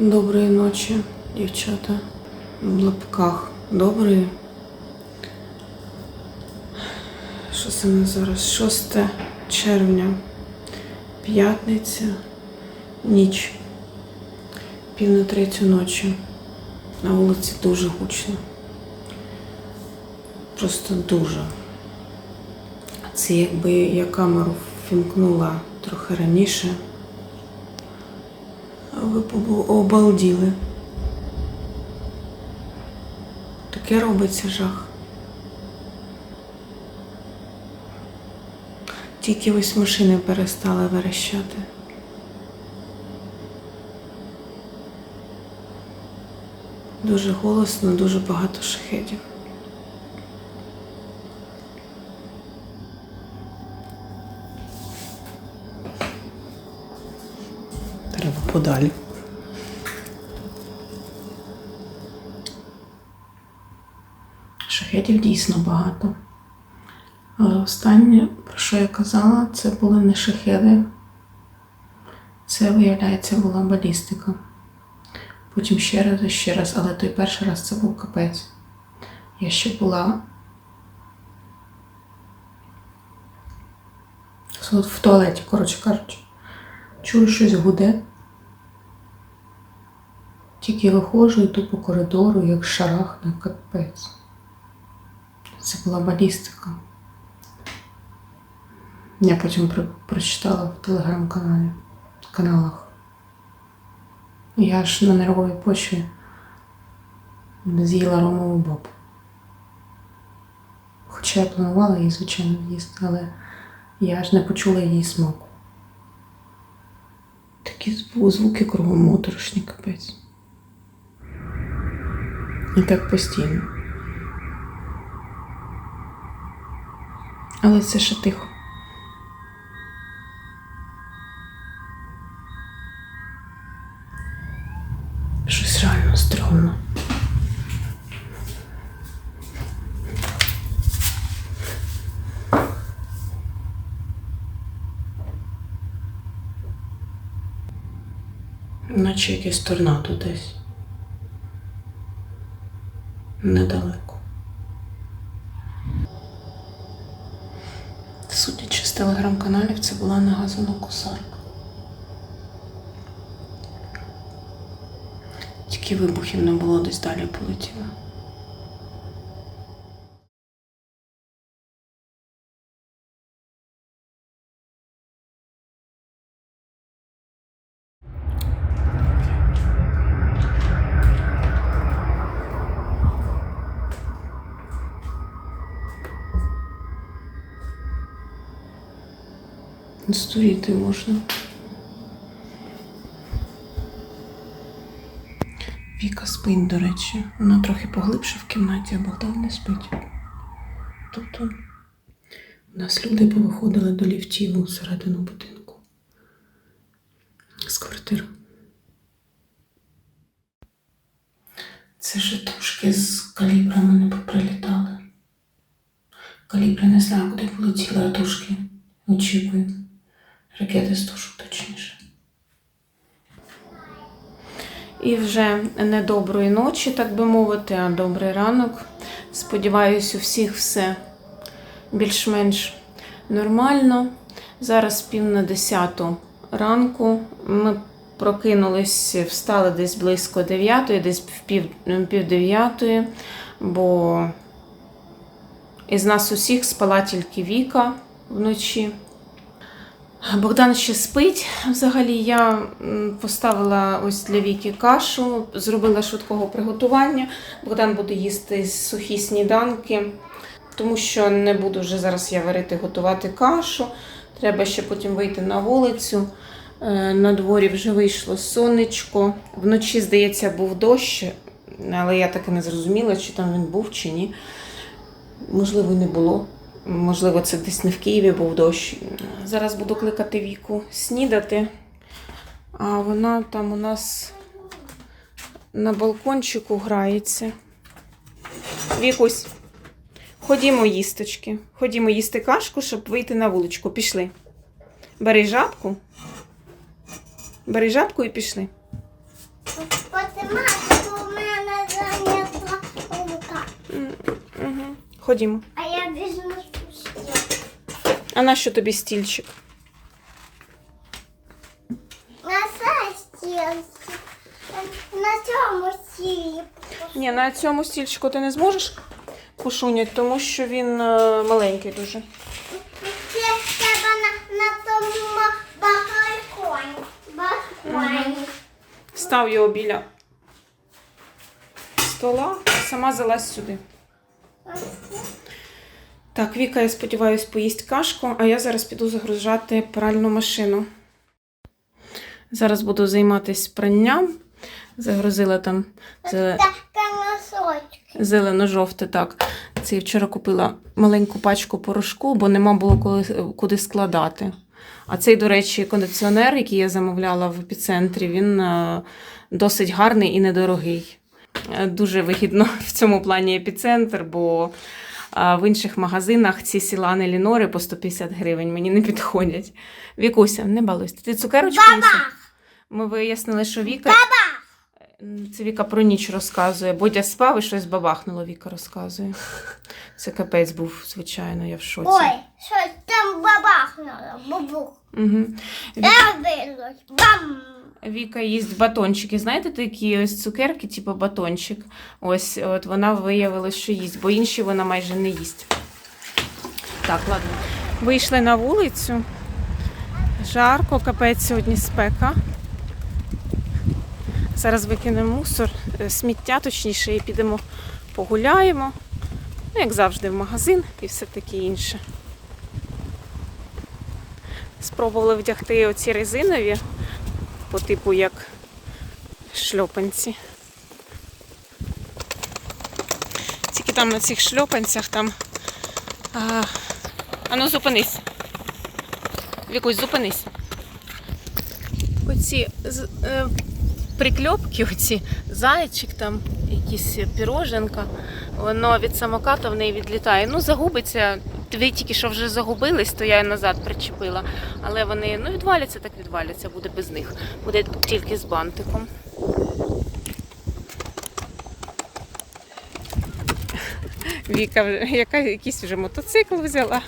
Доброї ночі, дівчата. В лапках. Доброї. Що на зараз? 6 червня. П'ятниця. Ніч. Пів на третю ночі. На вулиці дуже гучно. Просто дуже. Це якби я камеру вімкнула трохи раніше. Ви обалділи. Таке робиться жах. Тільки ось машини перестали верещати. Дуже голосно, дуже багато шахедів. Треба подалі. Шахетів дійсно багато. Але останнє, про що я казала, це були не шахеди. Це, виявляється, була балістика. Потім ще раз і ще раз, але той перший раз це був капець. Я ще була в- туалеті, коротше кажучи. Чую, щось гуде. Тільки виходжу, йду по коридору, як шарахне, капець. Це була балістика. Я потім про- прочитала в телеграм-каналі каналах. Я ж на нервовій почві з'їла ромову бобу. Хоча я планувала її, звичайно, їсти, але я ж не почула її смаку. Такі звуки кругом моторошні капець. І так постійно. Але це ще тихо. Щось реально стрьомно. Наче якесь торнадо десь. Недалеко. Судячи з телеграм-каналів, це була нагазана косарка. Тільки вибухів не було десь далі полетіло. Здуріти можна. Віка спить, до речі. Вона трохи поглибше в кімнаті, а Богдан не спить. Тобто у нас люди повиходили до ліфтів у середину будинку. З квартир. Це ж тушки з калібрами не поприлітали. Калібри не знаю, куди полетіли, а тушки очікую. Ракети з тушу точніше. І вже не доброї ночі, так би мовити, а добрий ранок. Сподіваюсь, у всіх все більш-менш нормально. Зараз пів на десяту ранку. Ми прокинулись, встали десь близько дев'ятої, десь в пів, пів дев'ятої, бо із нас усіх спала тільки Віка вночі. Богдан ще спить. Взагалі я поставила ось для Віки кашу, зробила швидкого приготування. Богдан буде їсти сухі сніданки, тому що не буду вже зараз я варити, готувати кашу. Треба ще потім вийти на вулицю. Е, На дворі вже вийшло сонечко. Вночі, здається, був дощ, але я так і не зрозуміла, чи там він був, чи ні. Можливо, не було. Можливо, це десь не в Києві був дощ. Зараз буду кликати Віку снідати. А вона там у нас на балкончику грається. Вікусь, ходімо їсточки. Ходімо їсти кашку, щоб вийти на вуличку. Пішли. Бери жабку. Бери жабку і пішли. Ходімо. А я візьму а на що тобі стільчик? На це стіл. На цьому стілі. Ні, на цьому стільчику ти не зможеш пошунять, тому що він е, маленький дуже. Це треба на, на тому балконі. Балконі. Став його біля стола, сама залазь сюди. Так, Віка, я сподіваюся, поїсть кашку, а я зараз піду загружати пральну машину. Зараз буду займатися пранням. Загрузила там зеле- зелено-жовте, так. Це я вчора купила маленьку пачку порошку, бо нема було коли, куди складати. А цей, до речі, кондиціонер, який я замовляла в епіцентрі, він е, досить гарний і недорогий. Е, Дуже вигідно в цьому плані епіцентр, бо в інших магазинах ці сілани лінори по 150 гривень мені не підходять. Вікуся, не балуйся. Ти цукерочку? Бабах! Ми вияснили, що Віка. Бабах! Це Віка про ніч розказує. Бодя спав і щось бабахнуло, Віка розказує. Це капець був, звичайно, я в шоці. Ой, щось там бабахнуло. Бубух. Угу. Я вилось. Бам! Віка їсть батончики. Знаєте, такі ось цукерки, типу батончик. Ось от вона виявила, що їсть, бо інші вона майже не їсть. Так, ладно. Вийшли на вулицю. Жарко, капець сьогодні спека. Зараз викинемо мусор, е, сміття точніше, і підемо погуляємо. Ну, як завжди, в магазин і все таке інше. Спробували вдягти оці резинові по типу як шльопанці. Тільки там на цих шльопанцях там. А, а ну зупинись. Вікусь, зупинись. Оці е, прикльопки, оці зайчик там, якісь піроженка, воно від самоката в неї відлітає. Ну, загубиться. Ви тільки що вже загубились, то я назад причепила. Але вони ну, відваляться, так відваляться, буде без них. Буде тільки з бантиком. Віка, вже- яка якийсь вже мотоцикл взяла.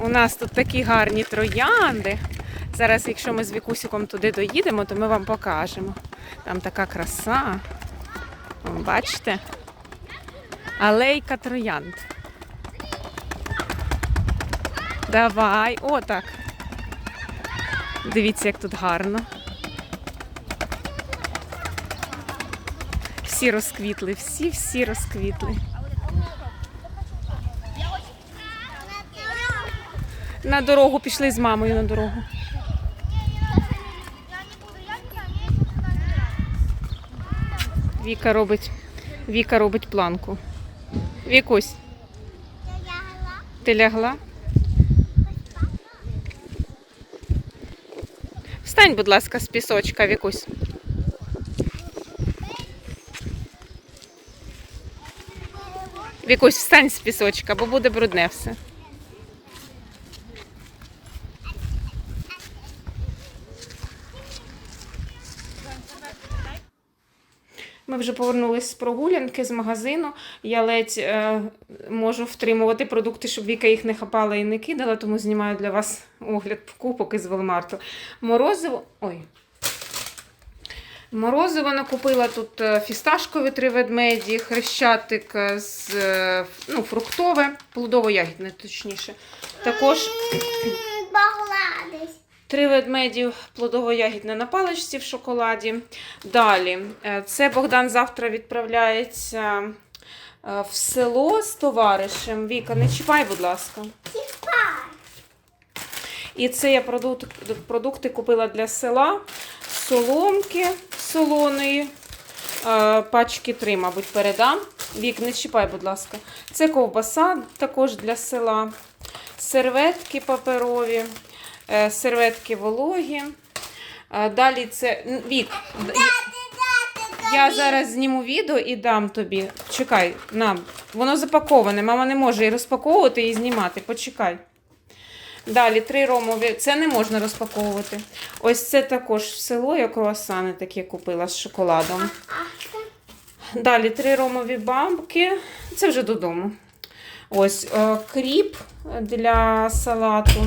У нас тут такі гарні троянди. Зараз, якщо ми з Вікусиком туди доїдемо, то ми вам покажемо. Там така краса. Бачите? Алейка троянд. Давай, отак. Дивіться, як тут гарно. Всі розквітли, всі, всі розквітли. На дорогу пішли з мамою на дорогу. Віка робить, Віка робить планку. Вікусь, ти лягла? Встань, будь ласка, з пісочка, Вікусь. Вікусь, встань з пісочка, бо буде брудне все. Ми вже повернулись з прогулянки з магазину. Я ледь е, можу втримувати продукти, щоб Віка їх не хапала і не кидала, тому знімаю для вас огляд покупок із Велмарту. Морозиво. Ой. Морозиво накупила тут е, фісташкові три ведмеді, хрещатик е, з е, ну, фруктове, плодово-ягідне, точніше. Також Погладись. Три ведмеді плодово-ягідне на паличці в шоколаді. Далі, е, це Богдан завтра відправляється е, в село з товаришем. Віка, не чіпай, будь ласка. І це я продукти, продукти купила для села. Соломки солоної. е, Пачки три, мабуть, передам. Вік, не чіпай, будь ласка. Це ковбаса також для села. Серветки паперові, серветки вологі. Е, Далі це. Вік, я- зараз зніму відео і дам тобі. Чекай, на, воно запаковане. Мама не може і розпаковувати і знімати. Почекай. Далі три ромові. Це не можна розпаковувати. Ось це також село. Я круасани такі купила з шоколадом. Далі три ромові бабки. Це вже додому. Ось е, кріп для салату.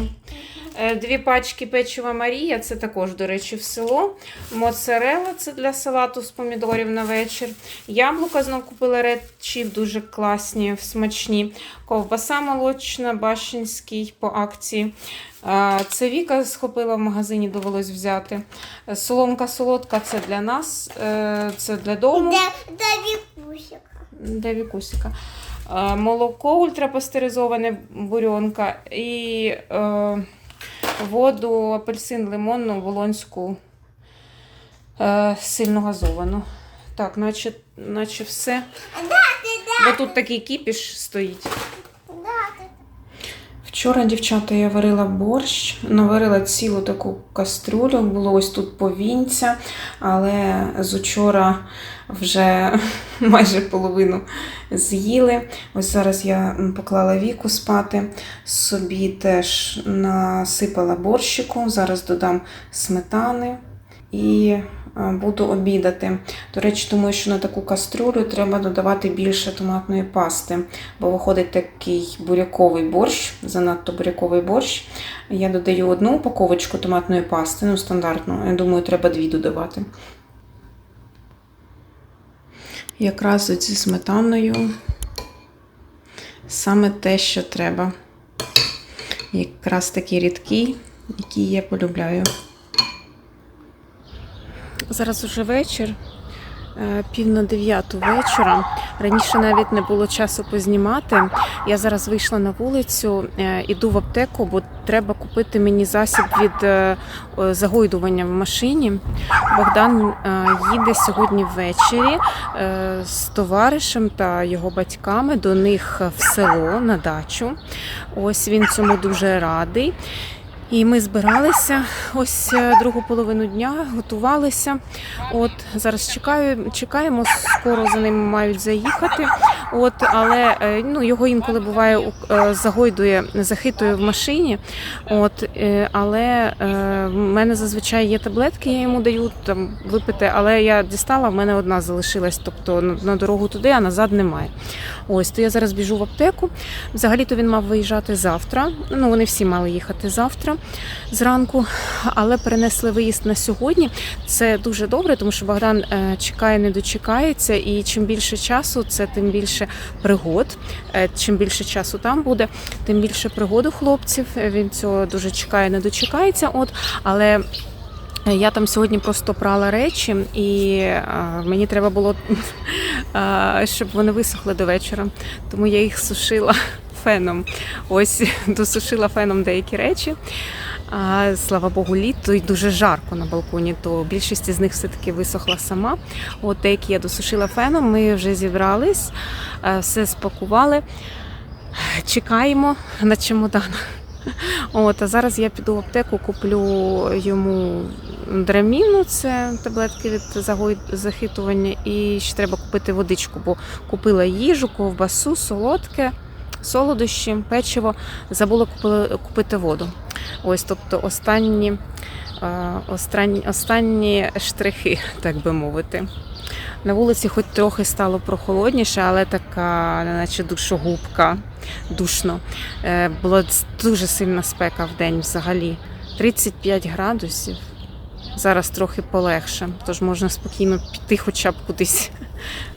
Е, Дві пачки печива Марія, це також, до речі, в село. Моцарела це для салату з помідорів на вечір. Яблука знов купила речі, дуже класні, смачні. Ковбаса молочна, башинський по акції. Е, Це Віка схопила в магазині, довелось взяти. Соломка солодка це для нас, е, це для дому. де, де вікусика. Де Вікусика. Молоко ультрапастеризоване бурьонка і воду апельсин лимонну волонську е, сильно газовану. Так, наче, наче все. Бо тут такий кіпіш стоїть. Вчора, дівчата, я варила борщ, наварила цілу таку кастрюлю, було ось тут повінця, але з учора вже майже половину з'їли. Ось зараз я поклала віку спати, собі теж насипала борщику, зараз додам сметани і буду обідати. До речі, думаю, що на таку кастрюлю треба додавати більше томатної пасти, бо виходить такий буряковий борщ, занадто буряковий борщ. Я додаю одну упаковочку томатної пасти, ну стандартну. Я думаю, треба дві додавати. Якраз зі сметаною саме те, що треба. Якраз такі рідкі, які я полюбляю. Зараз уже вечір, е, пів на дев'яту вечора. Раніше навіть не було часу познімати. Я зараз вийшла на вулицю, е, іду в аптеку, бо треба купити мені засіб від е, загойдування в машині. Богдан їде сьогодні ввечері з товаришем та його батьками до них в село на дачу. Ось він цьому дуже радий. І ми збиралися ось е, другу половину дня, готувалися. От зараз чекаю, чекаємо, скоро за ними мають заїхати. От, але е, ну, його інколи буває е, загойдує, захитує в машині. От, але в мене зазвичай є таблетки, я йому даю там випити, але я дістала, в мене одна залишилась, тобто на дорогу туди, а назад немає. Ось, то я зараз біжу в аптеку. Взагалі-то він мав виїжджати завтра. Ну, вони всі мали їхати завтра зранку, але перенесли виїзд на сьогодні. Це дуже добре, тому що Богдан е, чекає, не дочекається, і чим більше часу, це тим більше пригод. Е, Чим більше часу там буде, тим більше пригод у хлопців. Е, Він цього дуже чекає, не дочекається. От, але я там сьогодні просто прала речі, і е, мені треба було, е, щоб вони висохли до вечора. Тому я їх сушила феном. Ось досушила феном деякі речі. А, слава Богу, літо і дуже жарко на балконі, то більшість із них все-таки висохла сама. От деякі я досушила феном, ми вже зібрались, все спакували. Чекаємо на чемоданах. От, а зараз я піду в аптеку, куплю йому драміну, це таблетки від захитування, і ще треба купити водичку, бо купила їжу, ковбасу, солодке, солодощі, печиво. Забула купити воду. Ось, тобто останні, е, останні, останні штрихи, так би мовити. На вулиці хоч трохи стало прохолодніше, але така, наче душогубка, душно. Е, Була дуже сильна спека в день взагалі. 35 градусів. Зараз трохи полегше, тож можна спокійно піти хоча б кудись